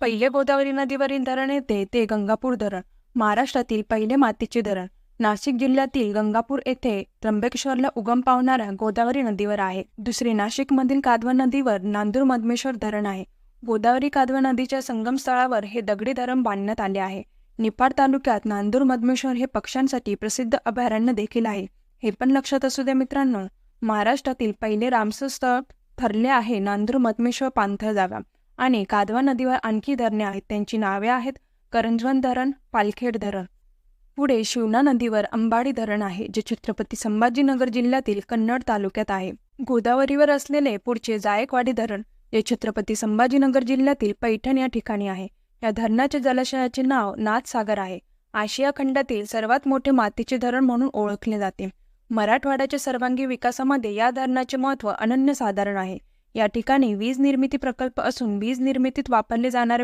पहिले गोदावरी नदीवरील धरण येते ते गंगापूर धरण. महाराष्ट्रातील पहिले मातीचे धरण. नाशिक जिल्ह्यातील गंगापूर येथे त्र्यंबकेश्वरला उगम पावणाऱ्या गोदावरी नदीवर आहे. दुसरे नाशिकमधील कादवा नदीवर नांदूर मधमेश्वर धरण आहे. गोदावरी कादवा नदीच्या संगमस्थळावर हे दगडी धरण बांधण्यात आले आहे. निफाड तालुक्यात नांदूर मधमेश्वर हे पक्ष्यांसाठी प्रसिद्ध अभयारण्य देखील आहे. हे पण लक्षात असू द्या मित्रांनो महाराष्ट्रातील पहिले रामसर स्थळ ठरले आहे नांदूर मधमेश्वर पांथळ जागा. आणि कादवा नदीवर आणखी धरणे आहेत. त्यांची नावे आहेत करंजवन धरण पालखेड धरण. पुढे शिवना नदीवर अंबाडी धरण आहे जे छत्रपती संभाजीनगर जिल्ह्यातील कन्नड तालुक्यात आहे. गोदावरीवर असलेले पुढचे जायकवाडी धरण जे छत्रपती संभाजीनगर जिल्ह्यातील पैठण या ठिकाणी आहे. या धरणाच्या जलाशयाचे नाव नाथसागर आहे. आशिया खंडातील सर्वात मोठे मातीचे धरण म्हणून ओळखले जाते. मराठवाड्याच्या सर्वांगीण विकासामध्ये या धरणाचे महत्त्व अनन्यसाधारण आहे. या ठिकाणी वीज निर्मिती प्रकल्प असून वीज निर्मितीत वापरले जाणारे